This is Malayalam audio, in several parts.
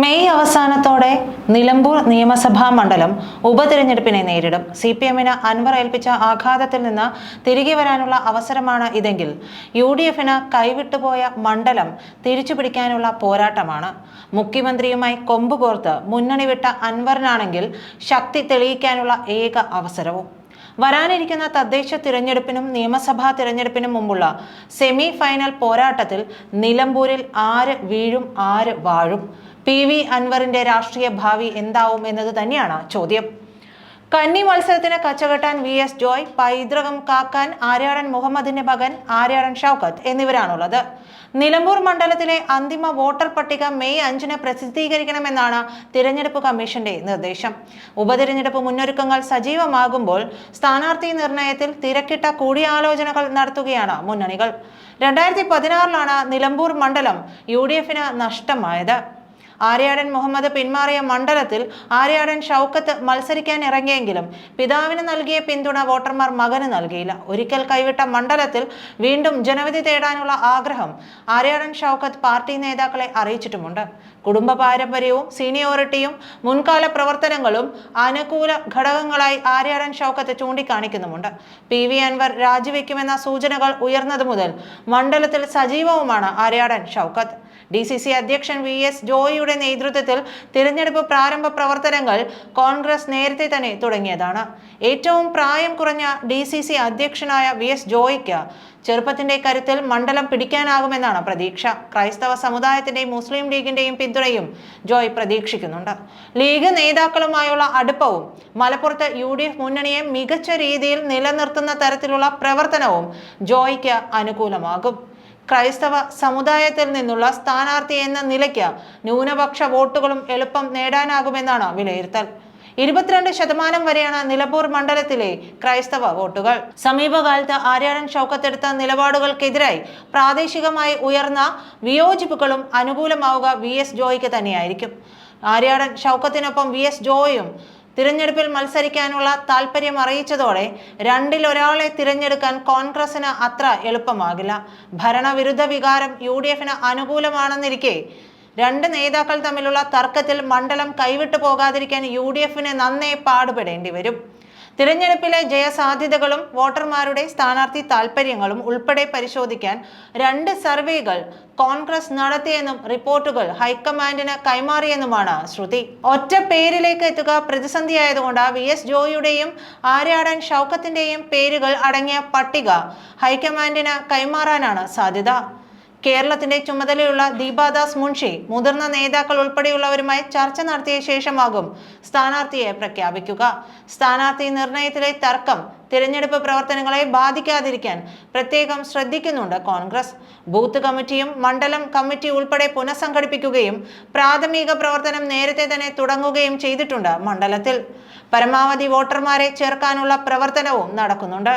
മെയ് അവസാനത്തോടെ നിലമ്പൂർ നിയമസഭാ മണ്ഡലം ഉപതിരഞ്ഞെടുപ്പിനെ നേരിടും. സി പി എമ്മിന് അൻവർ ഏൽപ്പിച്ച ആഘാതത്തിൽ നിന്ന് തിരികെ വരാനുള്ള അവസരമാണ് ഇതെങ്കിൽ യു ഡി എഫിന് കൈവിട്ടുപോയ മണ്ഡലം തിരിച്ചുപിടിക്കാനുള്ള പോരാട്ടമാണ്. മുഖ്യമന്ത്രിയുമായി കൊമ്പ് കോർത്ത് മുന്നണി വിട്ട അൻവറിനാണെങ്കിൽ ശക്തി തെളിയിക്കാനുള്ള ഏക അവസരവും. വരാനിരിക്കുന്ന തദ്ദേശ തിരഞ്ഞെടുപ്പിനും നിയമസഭാ തിരഞ്ഞെടുപ്പിനും മുമ്പുള്ള സെമി ഫൈനൽ പോരാട്ടത്തിൽ നിലമ്പൂരിൽ ആര് വീഴും ആര് വാഴും? പി വി അൻവറിന്റെ രാഷ്ട്രീയ ഭാവി എന്താവും എന്നത് തന്നെയാണ് ചോദ്യം. കന്നി മത്സരത്തിന് കച്ചകെട്ടാൻ വി എസ് ജോയ് പൈതൃകം കാക്കാൻ ആര്യാടൻ മുഹമ്മദിന്റെ മകൻ ആര്യാടൻ ഷൗക്കത്ത് എന്നിവരാണുള്ളത്. നിലമ്പൂർ മണ്ഡലത്തിലെ അന്തിമ വോട്ടർ പട്ടിക മെയ് അഞ്ചിന് പ്രസിദ്ധീകരിക്കണമെന്നാണ് തിരഞ്ഞെടുപ്പ് കമ്മീഷന്റെ നിർദ്ദേശം. ഉപതിരഞ്ഞെടുപ്പ് മുന്നൊരുക്കങ്ങൾ സജീവമാകുമ്പോൾ സ്ഥാനാർത്ഥി നിർണയത്തിൽ തിരക്കിട്ട കൂടിയാലോചനകൾ നടത്തുകയാണ് മുന്നണികൾ. രണ്ടായിരത്തി പതിനാറിലാണ് നിലമ്പൂർ മണ്ഡലം യു ഡി എഫിന് നഷ്ടമായത്. ആര്യാടൻ മുഹമ്മദ് പിന്മാറിയ മണ്ഡലത്തിൽ ആര്യാടൻ ഷൗക്കത്ത് മത്സരിക്കാൻ ഇറങ്ങിയെങ്കിലും പിതാവിന് നൽകിയ പിന്തുണ വോട്ടർമാർ മകന് നൽകിയില്ല. ഒരിക്കൽ കൈവിട്ട മണ്ഡലത്തിൽ വീണ്ടും ജനവിധി തേടാനുള്ള ആഗ്രഹം ആര്യാടൻ ഷൗക്കത്ത് പാർട്ടി നേതാക്കളെ അറിയിച്ചിട്ടുമുണ്ട്. കുടുംബ പാരമ്പര്യവും സീനിയോറിറ്റിയും മുൻകാല പ്രവർത്തനങ്ങളും അനുകൂല ഘടകങ്ങളായി ആര്യാടൻ ഷൗക്കത്ത് ചൂണ്ടിക്കാണിക്കുന്നുമുണ്ട്. പി വി അൻവർ രാജിവെക്കുമെന്ന സൂചനകൾ ഉയർന്നതു മുതൽ മണ്ഡലത്തിൽ സജീവവുമാണ് Aryadan Shoukath. D C C അധ്യക്ഷൻ വി എസ് ജോയിയുടെ നേതൃത്വത്തിൽ തിരഞ്ഞെടുപ്പ് പ്രാരംഭ പ്രവർത്തനങ്ങൾ കോൺഗ്രസ് നേരത്തെ തന്നെ തുടങ്ങിയതാണ്. ഏറ്റവും പ്രായം കുറഞ്ഞ ഡി സി സി അധ്യക്ഷനായ വി എസ് ജോയിക്ക് ചെറുപ്പത്തിന്റെ കരുത്തിൽ മണ്ഡലം പിടിക്കാനാകുമെന്നാണ് പ്രതീക്ഷ. ക്രൈസ്തവ സമുദായത്തിന്റെയും മുസ്ലിം ലീഗിന്റെയും പിന്തുണയും ജോയ് പ്രതീക്ഷിക്കുന്നുണ്ട്. ലീഗ് നേതാക്കളുമായുള്ള അടുപ്പവും മലപ്പുറത്ത് യു ഡി എഫ് മുന്നണിയെ മികച്ച രീതിയിൽ നിലനിർത്തുന്ന തരത്തിലുള്ള പ്രവർത്തനവും ജോയ്ക്ക് അനുകൂലമാകും. ക്രൈസ്തവ സമുദായത്തിൽ നിന്നുള്ള സ്ഥാനാർത്ഥി എന്ന നിലയ്ക്ക് ന്യൂനപക്ഷ വോട്ടുകളും എളുപ്പം നേടാനാകുമെന്നാണ് വിലയിരുത്തൽ. ഇരുപത്തിരണ്ട് ശതമാനം വരെയാണ് നിലമ്പൂർ മണ്ഡലത്തിലെ ക്രൈസ്തവ വോട്ടുകൾ. സമീപകാലത്ത് ആര്യാടൻ ഷൗക്കത്തെടുത്ത നിലപാടുകൾക്കെതിരായി പ്രാദേശികമായി ഉയർന്ന വിയോജിപ്പുകളും അനുകൂലമാവുക വി എസ് ജോയിക്ക് തന്നെയായിരിക്കും. ആര്യാടൻ ഷൗക്കത്തിനൊപ്പം വി എസ് ജോയും തിരഞ്ഞെടുപ്പിൽ മത്സരിക്കാനുള്ള താല്പര്യം അറിയിച്ചതോടെ രണ്ടിലൊരാളെ തിരഞ്ഞെടുക്കാൻ കോൺഗ്രസിന് അത്ര എളുപ്പമാകില്ല. ഭരണവിരുദ്ധ വികാരം യു ഡി എഫിന് അനുകൂലമാണെന്നിരിക്കെ രണ്ട് നേതാക്കൾ തമ്മിലുള്ള തർക്കത്തിൽ മണ്ഡലം കൈവിട്ടു പോകാതിരിക്കാൻ യു ഡി എഫിന് നന്നേ പാടുപെടേണ്ടി വരും. തിരഞ്ഞെടുപ്പിലെ ജയസാധ്യതകളും വോട്ടർമാരുടെ സ്ഥാനാർത്ഥി താൽപ്പര്യങ്ങളും ഉൾപ്പെടെ പരിശോധിക്കാൻ രണ്ട് സർവേകൾ കോൺഗ്രസ് നടത്തിയെന്നും റിപ്പോർട്ടുകൾ ഹൈക്കമാൻഡിന് കൈമാറിയെന്നുമാണ് ശ്രുതി. ഒറ്റ പേരിലേക്ക് എത്തുക പ്രതിസന്ധിയായതുകൊണ്ട് വി എസ് ജോയിയുടെയും ആര്യാടൻ ഷൗക്കത്തിന്റെയും പേരുകൾ അടങ്ങിയ പട്ടിക ഹൈക്കമാൻഡിന് കൈമാറാനാണ് സാധ്യത. കേരളത്തിന്റെ ചുമതലയുള്ള ദീപാദാസ് മുൻഷി മുതിർന്ന നേതാക്കൾ ഉൾപ്പെടെയുള്ളവരുമായി ചർച്ച നടത്തിയ ശേഷമാകും സ്ഥാനാർത്ഥിയെ പ്രഖ്യാപിക്കുക. സ്ഥാനാർത്ഥി നിർണയത്തിലെ തർക്കം തിരഞ്ഞെടുപ്പ് പ്രവർത്തനങ്ങളെ ബാധിക്കാതിരിക്കാൻ പ്രത്യേകം ശ്രദ്ധിക്കുന്നുണ്ട് കോൺഗ്രസ്. ബൂത്ത് കമ്മിറ്റിയും മണ്ഡലം കമ്മിറ്റി ഉൾപ്പെടെ പുനഃസംഘടിപ്പിക്കുകയും പ്രാഥമിക പ്രവർത്തനം നേരത്തെ തന്നെ തുടങ്ങുകയും ചെയ്തിട്ടുണ്ട് മണ്ഡലത്തിൽ. പരമാവധി വോട്ടർമാരെ ചേർക്കാനുള്ള പ്രവർത്തനവും നടക്കുന്നുണ്ട്.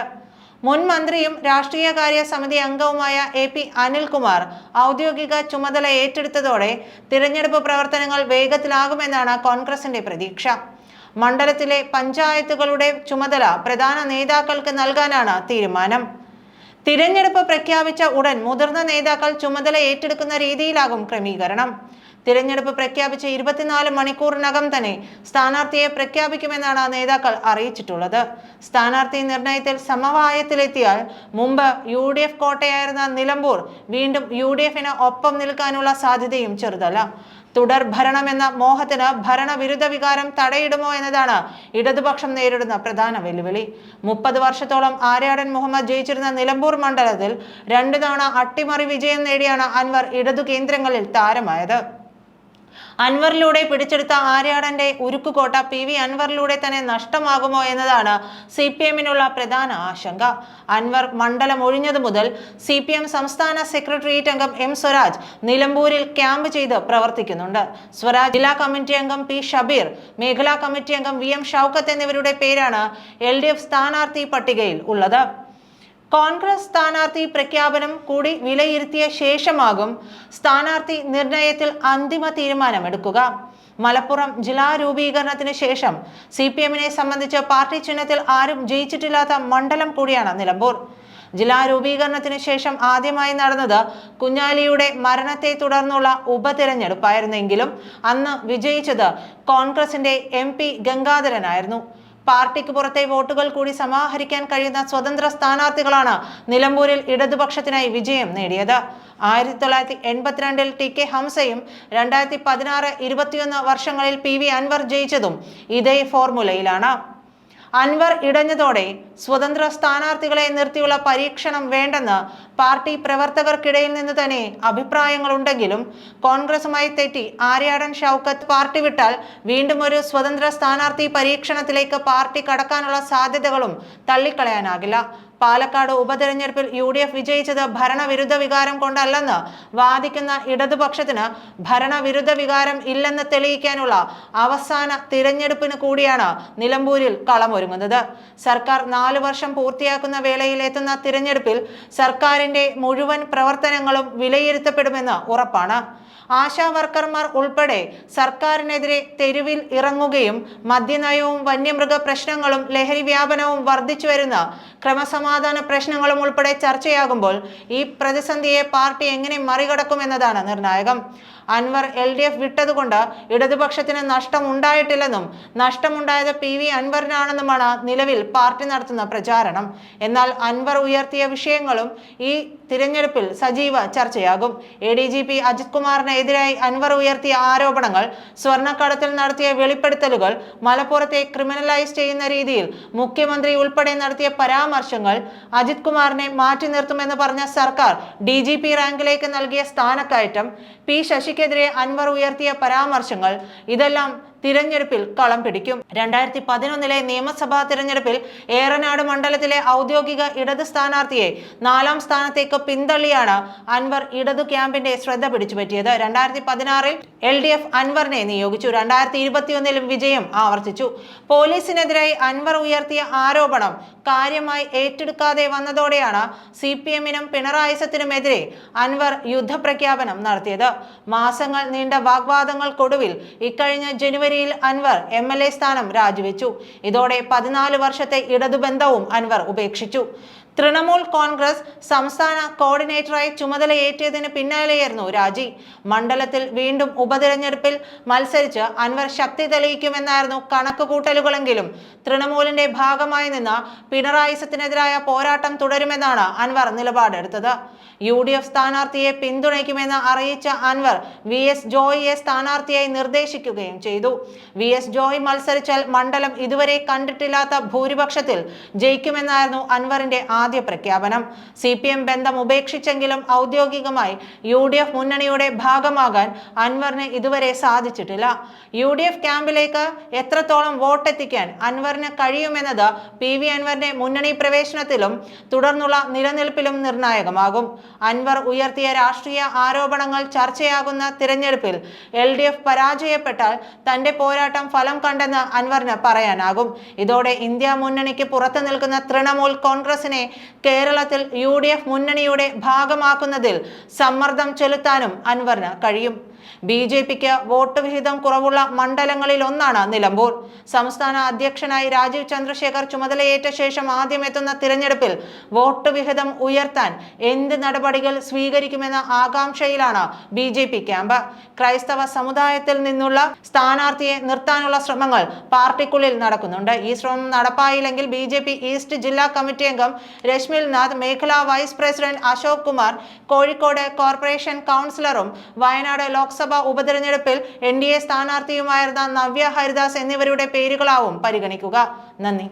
മുൻ മന്ത്രിയും രാഷ്ട്രീയകാര്യ സമിതി അംഗവുമായ എ പി അനിൽകുമാർ ഔദ്യോഗിക ചുമതല ഏറ്റെടുത്തതോടെ തിരഞ്ഞെടുപ്പ് പ്രവർത്തനങ്ങൾ വേഗത്തിലാകുമെന്നാണ് കോൺഗ്രസിന്റെ പ്രതീക്ഷ. മണ്ഡലത്തിലെ പഞ്ചായത്തുകളുടെ ചുമതല പ്രധാന നേതാക്കൾക്ക് നൽകാനാണ് തീരുമാനം. തിരഞ്ഞെടുപ്പ് പ്രഖ്യാപിച്ച ഉടൻ മുതിർന്ന നേതാക്കൾ ചുമതല ഏറ്റെടുക്കുന്ന രീതിയിലാകും ക്രമീകരണം. തിരഞ്ഞെടുപ്പ് പ്രഖ്യാപിച്ച ഇരുപത്തിനാല് മണിക്കൂറിനകം തന്നെ സ്ഥാനാർത്ഥിയെ പ്രഖ്യാപിക്കുമെന്നാണ് നേതാക്കൾ അറിയിച്ചിട്ടുള്ളത്. സ്ഥാനാർത്ഥി നിർണയത്തിൽ സമവായത്തിലെത്തിയാൽ മുമ്പ് യു ഡി എഫ് കോട്ടയായിരുന്ന നിലമ്പൂർ വീണ്ടും യു ഡി എഫിന് ഒപ്പം നിൽക്കാനുള്ള സാധ്യതയും ചെറുതല്ല. തുടർ ഭരണമെന്ന മോഹത്തിന് ഭരണവിരുദ്ധ വികാരം തടയിടുമോ എന്നതാണ് ഇടതുപക്ഷം നേരിടുന്ന പ്രധാന വെല്ലുവിളി. മുപ്പത് വർഷത്തോളം ആര്യാടൻ മുഹമ്മദ് ജയിച്ചിരുന്ന നിലമ്പൂർ മണ്ഡലത്തിൽ രണ്ടു തവണ അട്ടിമറി വിജയം നേടിയാണ് അൻവർ ഇടതു കേന്ദ്രങ്ങളിൽ താരമായത്. അൻവറിലൂടെ പിടിച്ചെടുത്ത ആര്യാടന്റെ ഉരുക്കുകോട്ട പി വി അൻവറിലൂടെ തന്നെ നഷ്ടമാകുമോ എന്നതാണ് സി പി എമ്മിനുള്ള പ്രധാന ആശങ്ക. അൻവർ മണ്ഡലം ഒഴിഞ്ഞതു മുതൽ സി പി എം സംസ്ഥാന സെക്രട്ടേറിയറ്റ് അംഗം എം സ്വരാജ് നിലമ്പൂരിൽ ക്യാമ്പ് ചെയ്ത് പ്രവർത്തിക്കുന്നുണ്ട്. സ്വരാജ് ജില്ലാ കമ്മിറ്റി അംഗം പി ഷബീർ മേഖലാ കമ്മിറ്റി അംഗം വി എം ഷൗക്കത്ത് എന്നിവരുടെ പേരാണ് എൽ ഡി എഫ് സ്ഥാനാർത്ഥി പട്ടികയിൽ ഉള്ളത്. കോൺഗ്രസ് സ്ഥാനാർത്ഥി പ്രഖ്യാപനം കൂടി വിലയിരുത്തിയ ശേഷമാകും സ്ഥാനാർത്ഥി നിർണയത്തിൽ അന്തിമ തീരുമാനമെടുക്കുക. മലപ്പുറം ജില്ലാ രൂപീകരണത്തിന് ശേഷം സി പി എമ്മിനെ സംബന്ധിച്ച് പാർട്ടി ചിഹ്നത്തിൽ ആരും ജയിച്ചിട്ടില്ലാത്ത മണ്ഡലം കൂടിയാണ് നിലമ്പൂർ. ജില്ലാ രൂപീകരണത്തിന് ശേഷം ആദ്യമായി നടന്നത് കുഞ്ഞാലിയുടെ മരണത്തെ തുടർന്നുള്ള ഉപതെരഞ്ഞെടുപ്പായിരുന്നെങ്കിലും അന്ന് വിജയിച്ചത് കോൺഗ്രസിന്റെ എം പി ഗംഗാധരനായിരുന്നു. പാർട്ടിക്ക് പുറത്തെ വോട്ടുകൾ കൂടി സമാഹരിക്കാൻ കഴിയുന്ന സ്വതന്ത്ര സ്ഥാനാർത്ഥികളാണ് നിലമ്പൂരിൽ ഇടതുപക്ഷത്തിനായി വിജയം നേടിയത്. ആയിരത്തി തൊള്ളായിരത്തി എൺപത്തിരണ്ടിൽ ടി കെ ഹംസയും രണ്ടായിരത്തി പതിനാറ് ഇരുപത്തിയൊന്ന് വർഷങ്ങളിൽ പി വി അൻവർ ജയിച്ചതും ഇതേ ഫോർമുലയിലാണ്. അൻവർ ഇടഞ്ഞതോടെ സ്വതന്ത്ര സ്ഥാനാർത്ഥികളെ നിർത്തിയുള്ള പരീക്ഷണം വേണ്ടെന്ന് പാർട്ടി പ്രവർത്തകർക്കിടയിൽ നിന്ന് തന്നെ അഭിപ്രായങ്ങളുണ്ടെങ്കിലും കോൺഗ്രസുമായി തെറ്റി ആര്യാടൻ ഷൗക്കത്ത് പാർട്ടി വിട്ടാൽ വീണ്ടും ഒരു സ്വതന്ത്ര സ്ഥാനാർത്ഥി പരീക്ഷണത്തിലേക്ക് പാർട്ടി കടക്കാനുള്ള സാധ്യതകളും തള്ളിക്കളയാനാകില്ല. പാലക്കാട് ഉപതെരഞ്ഞെടുപ്പിൽ യു ഡി എഫ് വിജയിച്ചത് ഭരണവിരുദ്ധ വികാരം കൊണ്ടല്ലെന്ന് വാദിക്കുന്ന ഇടതുപക്ഷത്തിന് ഭരണവിരുദ്ധ വികാരം ഇല്ലെന്ന് തെളിയിക്കാനുള്ള അവസാന തിരഞ്ഞെടുപ്പിന് കൂടിയാണ് നിലമ്പൂരിൽ കളമൊരുങ്ങുന്നത്. സർക്കാർ നാലു വർഷം പൂർത്തിയാക്കുന്ന വേളയിൽ എത്തുന്ന തിരഞ്ഞെടുപ്പിൽ സർക്കാരിന്റെ മുഴുവൻ പ്രവർത്തനങ്ങളും വിലയിരുത്തപ്പെടുമെന്ന് ഉറപ്പാണ്. ആശാ വർക്കർമാർ ഉൾപ്പെടെ സർക്കാരിനെതിരെ തെരുവിൽ ഇറങ്ങുകയും മദ്യനയവും വന്യമൃഗ പ്രശ്നങ്ങളും ലഹരി വ്യാപനവും വർദ്ധിച്ചു വരുന്ന ക്രമസമാധാന പ്രശ്നങ്ങളും ഉൾപ്പെടെ ചർച്ചയാകുമ്പോൾ ഈ പ്രതിസന്ധിയെ പാർട്ടി എങ്ങനെ മറികടക്കുമെന്നതാണ് നിർണായകം. അൻവർ എൽ ഡി എഫ് വിട്ടതുകൊണ്ട് ഇടതുപക്ഷത്തിന് നഷ്ടമുണ്ടായിട്ടില്ലെന്നും നഷ്ടമുണ്ടായത് പി വി അൻവറിനാണെന്നുമാണ് നിലവിൽ പാർട്ടി നടത്തുന്ന പ്രചാരണം. എന്നാൽ അൻവർ ഉയർത്തിയ വിഷയങ്ങളും ഈ തിരഞ്ഞെടുപ്പിൽ സജീവ ചർച്ചയാകും. A D G P Ajith കുമാറിനെതിരായി Anwar ഉയർത്തിയ ആരോപണങ്ങൾ സ്വർണക്കടത്തിൽ നടത്തിയ വെളിപ്പെടുത്തലുകൾ മലപ്പുറത്തെ ക്രിമിനലൈസ് ചെയ്യുന്ന രീതിയിൽ മുഖ്യമന്ത്രി ഉൾപ്പെടെ നടത്തിയ പരാമർശങ്ങൾ അജിത് കുമാറിനെ മാറ്റി നിർത്തുമെന്ന് പറഞ്ഞ സർക്കാർ ഡി ജി പി റാങ്കിലേക്ക് നൽകിയ സ്ഥാനക്കയറ്റം പി ശശിക്കെതിരെ അൻവർ ഉയർത്തിയ പരാമർശങ്ങൾ ഇതെല്ലാം തിരഞ്ഞെടുപ്പിൽ കളം പിടിക്കും. രണ്ടായിരത്തി പതിനൊന്നിലെ നിയമസഭാ തിരഞ്ഞെടുപ്പിൽ ഏറനാട് മണ്ഡലത്തിലെ ഔദ്യോഗിക ഇടത് സ്ഥാനാർത്ഥിയെ നാലാം സ്ഥാനത്തേക്ക് പിന്തള്ളിയാണ് അൻവർ ഇടതു ക്യാമ്പിന്റെ ശ്രദ്ധ പിടിച്ചുപറ്റിയത്. രണ്ടായിരത്തി പതിനാറിൽ എൽ ഡി എഫ് അൻവറിനെ നിയോഗിച്ചു. രണ്ടായിരത്തി ഇരുപത്തിയൊന്നിലും വിജയം ആവർത്തിച്ചു. പോലീസിനെതിരായി അൻവർ ഉയർത്തിയ ആരോപണം കാര്യമായി ഏറ്റെടുക്കാതെ വന്നതോടെയാണ് സി പി എമ്മിനും പിണറായിസത്തിനുമെതിരെ അൻവർ യുദ്ധപ്രഖ്യാപനം നടത്തിയത്. മാസങ്ങൾ നീണ്ട വാഗ്വാദങ്ങൾക്കൊടുവിൽ ഇക്കഴിഞ്ഞ ജനുവരിയിൽ അൻവർ എം എൽ എ സ്ഥാനം രാജിവെച്ചു. ഇതോടെ പതിനാല് വർഷത്തെ ഇടതുബന്ധവും അൻവർ ഉപേക്ഷിച്ചു. തൃണമൂൽ കോൺഗ്രസ് സംസ്ഥാന കോർഡിനേറ്ററായി ചുമതലയേറ്റതിന് പിന്നാലെയായിരുന്നു രാജി. മണ്ഡലത്തിൽ വീണ്ടും ഉപതിരഞ്ഞെടുപ്പിൽ മത്സരിച്ച് അൻവർ ശക്തി തെളിയിക്കുമെന്നായിരുന്നു കണക്കുകൂട്ടലുകളെങ്കിലും. തൃണമൂലിന്റെ ഭാഗമായി നിന്ന് പിണറായിസത്തിനെതിരായ പോരാട്ടം തുടരുമെന്നാണ് അൻവർ നിലപാടെടുത്തത്. യു ഡി എഫ് സ്ഥാനാർത്ഥിയെ പിന്തുണയ്ക്കുമെന്ന് അറിയിച്ച അൻവർ വി എസ് ജോയിയെ സ്ഥാനാർത്ഥിയായി നിർദ്ദേശിക്കുകയും ചെയ്തു. വി എസ് ജോയ് മത്സരിച്ചാൽ മണ്ഡലം ഇതുവരെ കണ്ടിട്ടില്ലാത്ത ഭൂരിപക്ഷത്തിൽ ജയിക്കുമെന്നായിരുന്നു അൻവറിന്റെ ആദ്യ പ്രഖ്യാപനം. സി പി എം ബന്ധം ഉപേക്ഷിച്ചെങ്കിലും ഔദ്യോഗികമായി യു ഡി എഫ് മുന്നണിയുടെ ഭാഗമാകാൻ അൻവറിന് ഇതുവരെ സാധിച്ചിട്ടില്ല. യു ഡി എഫ് ക്യാമ്പിലേക്ക് എത്രത്തോളം വോട്ടെത്തിക്കാൻ അൻവറിന് കഴിയുമെന്നത് പി വി അൻവറിന്റെ മുന്നണി പ്രവേശനത്തിലും തുടർന്നുള്ള നിലനിൽപ്പിലും നിർണായകമാകും. അൻവർ ഉയർത്തിയ രാഷ്ട്രീയ ആരോപണങ്ങൾ ചർച്ചയാകുന്ന തിരഞ്ഞെടുപ്പിൽ എൽ ഡി എഫ് പരാജയപ്പെട്ടാൽ തന്റെ പോരാട്ടം ഫലം കണ്ടെന്ന് അൻവറിന് പറയാനാകും. ഇതോടെ ഇന്ത്യ മുന്നണിക്ക് പുറത്തു നിൽക്കുന്ന തൃണമൂൽ കോൺഗ്രസിനെ കേരളത്തിൽ യു മുന്നണിയുടെ ഭാഗമാക്കുന്നതിൽ സമ്മർദ്ദം ചെലുത്താനും അൻവറിന് കഴിയും. ബി ജെ പിക്ക് വോട്ട് വിഹിതം കുറവുള്ള മണ്ഡലങ്ങളിൽ ഒന്നാണ് നിലമ്പൂർ. സംസ്ഥാന അധ്യക്ഷനായി രാജീവ് ചന്ദ്രശേഖർ ചുമതലയേറ്റ ശേഷം ആദ്യം എത്തുന്ന തിരഞ്ഞെടുപ്പിൽ വോട്ട് വിഹിതം ഉയർത്താൻ എന്ത് നടപടികൾ സ്വീകരിക്കുമെന്ന ആകാംക്ഷയിലാണ് ബി ജെ പി ക്യാമ്പ്. ക്രൈസ്തവ സമുദായത്തിൽ നിന്നുള്ള സ്ഥാനാർത്ഥിയെ നിർത്താനുള്ള ശ്രമങ്ങൾ പാർട്ടിക്കുള്ളിൽ നടക്കുന്നുണ്ട്. ഈ ശ്രമം നടപ്പായില്ലെങ്കിൽ ബി ജെ പി ഈസ്റ്റ് ജില്ലാ കമ്മിറ്റി അംഗം രശ്മിൽ നാഥ് മേഖലാ vice president Ashok Kumar Kozhikode corporation കൗൺസിലറും Wayanad Lok Sabha ഉപതെരഞ്ഞെടുപ്പിൽ എൻ ഡി എ സ്ഥാനാർത്ഥിയുമായിരുന്ന നവ്യ ഹരിദാസ് എന്നിവരുടെ പേരുകളാവും പരിഗണിക്കുക. നന്ദി.